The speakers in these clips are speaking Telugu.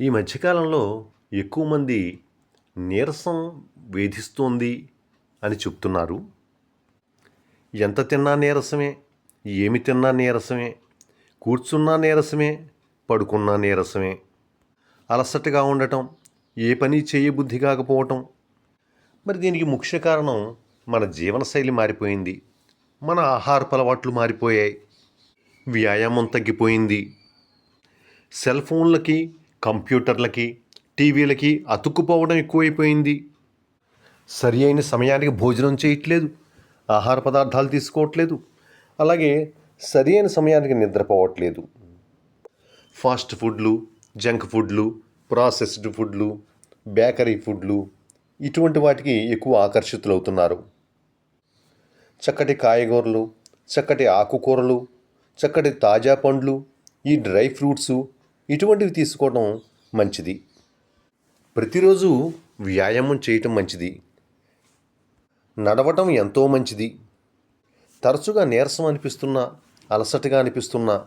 ఈ మధ్యకాలంలో ఎక్కువ మంది నీరసం వేధిస్తోంది అని చెప్తున్నారు. ఎంత తిన్నా నీరసమే ఏమి తిన్నా నీరసమే కూర్చున్నా నీరసమే పడుకున్నా నీరసమే. అలసటగా ఉండటం ఏ పని చేయబుద్ధి కాకపోవటం. మరి దీనికి ముఖ్య కారణం మన జీవనశైలి మారిపోయింది. మన ఆహారపు అలవాట్లు మారిపోయాయి. వ్యాయామం తగ్గిపోయింది. సెల్ ఫోన్లకి కంప్యూటర్లకి టీవీలకి అతుక్కుపోవడం ఎక్కువైపోయింది. సరి అయిన సమయానికి భోజనం చేయట్లేదు. ఆహార పదార్థాలు తీసుకోవట్లేదు. అలాగే సరి అయిన సమయానికి నిద్రపోవట్లేదు. ఫాస్ట్ ఫుడ్లు జంక్ ఫుడ్లు ప్రాసెస్డ్ ఫుడ్లు బేకరీ ఫుడ్లు ఇటువంటి వాటికి ఎక్కువ ఆకర్షితులవుతున్నారు. చక్కటి కాయగూరలు చక్కటి ఆకుకూరలు చక్కటి తాజా పండ్లు ఈ డ్రై ఫ్రూట్స్ ఇటువంటివి తీసుకోవడం మంచిది. ప్రతిరోజు వ్యాయామం చేయటం మంచిది. నడవటం ఎంతో మంచిది. తరచుగా నీరసం అనిపిస్తున్నా అలసటగా అనిపిస్తున్నా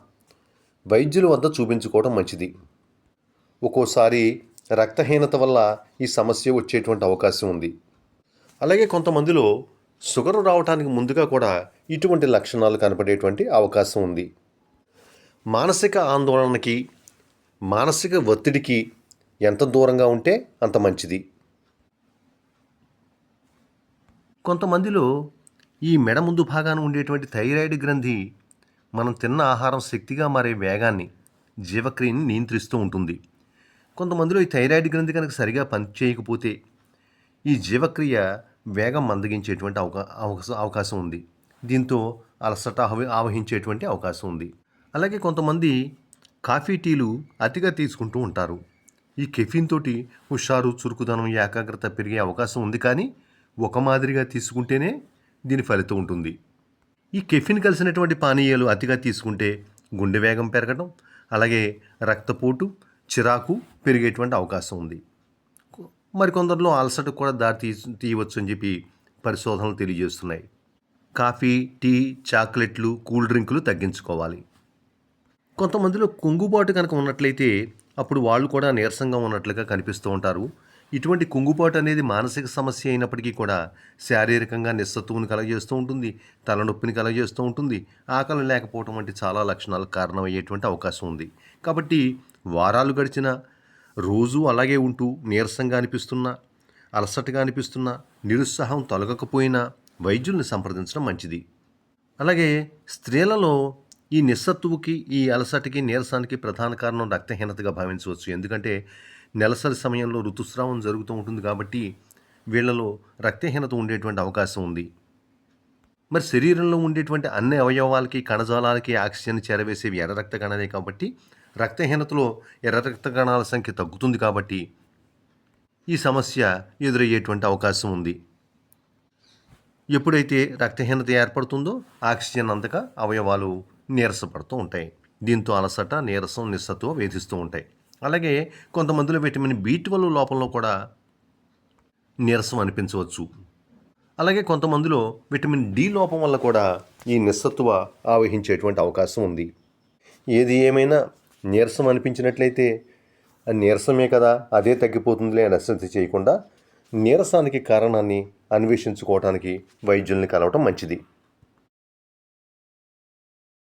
వైద్యుల వద్ద చూపించుకోవడం మంచిది. ఒక్కోసారి రక్తహీనత వల్ల ఈ సమస్య వచ్చేటువంటి అవకాశం ఉంది. అలాగే కొంతమందిలో షుగర్ రావడానికి ముందుగా కూడా ఇటువంటి లక్షణాలు కనపడేటువంటి అవకాశం ఉంది. మానసిక ఆందోళనకి మానసిక ఒత్తిడికి ఎంత దూరంగా ఉంటే అంత మంచిది. కొంతమందిలో ఈ మెడ ముందు భాగాన ఉండేటువంటి థైరాయిడ్ గ్రంథి మనం తిన్న ఆహారం శక్తిగా మారే వేగాన్ని జీవక్రియని నియంత్రిస్తూ ఉంటుంది. కొంతమందిలో ఈ థైరాయిడ్ గ్రంథి కనుక సరిగా పనిచేయకపోతే ఈ జీవక్రియ వేగం మందగించేటువంటి అవకా అవకాశం అవకాశం ఉంది. దీంతో అలసట ఆవహించేటువంటి అవకాశం ఉంది. అలాగే కొంతమంది కాఫీ టీలు అతిగా తీసుకుంటూ ఉంటారు. ఈ కెఫిన్ తోటి హుషారు చురుకుదనం ఏకాగ్రత పెరిగే అవకాశం ఉంది కానీ ఒక మాదిరిగా తీసుకుంటేనే దీని ఫలితం ఉంటుంది. ఈ కెఫిన్ కలిసినటువంటి పానీయాలు అతిగా తీసుకుంటే గుండె వేగం పెరగడం అలాగే రక్తపోటు చిరాకు పెరిగేటువంటి అవకాశం ఉంది. మరికొందరిలో అలసట కూడా దారి తీ తీయవచ్చు అని చెప్పి పరిశోధనలు తెలియజేస్తున్నాయి. కాఫీ టీ చాక్లెట్లు కూల్ డ్రింకులు తగ్గించుకోవాలి. కొంతమందిలో కుంగుబాటు కనుక ఉన్నట్లయితే అప్పుడు వాళ్ళు కూడా నీరసంగా ఉన్నట్లుగా కనిపిస్తూ ఉంటారు. ఇటువంటి కుంగుబాటు అనేది మానసిక సమస్య అయినప్పటికీ కూడా శారీరకంగా నిస్సత్తువుని కలగజేస్తూ ఉంటుంది తలనొప్పిని కలగజేస్తూ ఉంటుంది ఆకలి లేకపోవడం వంటి చాలా లక్షణాలకు కారణమయ్యేటువంటి అవకాశం ఉంది. కాబట్టి వారాలు గడిచిన రోజు అలాగే ఉంటూ నీరసంగా అనిపిస్తున్నా అలసటగా అనిపిస్తున్నా నిరుత్సాహం తొలగకపోయినా వైద్యుల్ని సంప్రదించడం మంచిది. అలాగే స్త్రీలలో ఈ నిస్సత్తువుకి ఈ అలసటకి నీరసానికి ప్రధాన కారణం రక్తహీనతగా భావించవచ్చు. ఎందుకంటే నెలసరి సమయంలో ఋతుస్రావం జరుగుతూ ఉంటుంది కాబట్టి వీళ్ళలో రక్తహీనత ఉండేటువంటి అవకాశం ఉంది. మరి శరీరంలో ఉండేటువంటి అన్ని అవయవాలకి కణజాలాలకి ఆక్సిజన్ చేరవేసేవి ఎర్ర రక్త కణాలే కాబట్టి రక్తహీనతలో ఎర్ర రక్త కణాల సంఖ్య తగ్గుతుంది కాబట్టి ఈ సమస్య ఎదురయ్యేటువంటి అవకాశం ఉంది. ఎప్పుడైతే రక్తహీనత ఏర్పడుతుందో ఆక్సిజన్ అంతగా అవయవాలు నీరసపడుతూ ఉంటాయి. దీంతో అలసట నీరసం నిస్సత్వ వేధిస్తూ ఉంటాయి. అలాగే కొంతమందిలో విటమిన్ బి ట్వెల్వ్ లోపంలో కూడా నీరసం అనిపించవచ్చు. అలాగే కొంతమందిలో విటమిన్ డి లోపం వల్ల కూడా ఈ నిస్సత్వ ఆవహించేటువంటి అవకాశం ఉంది. ఏది ఏమైనా నీరసం అనిపించినట్లయితే ఆ నీరసమే కదా అదే తగ్గిపోతుందిలే అని అశ్రద్ధ చేయకుండా నీరసానికి కారణాన్ని అన్వేషించుకోవడానికి వైద్యుల్ని కలవటం మంచిది.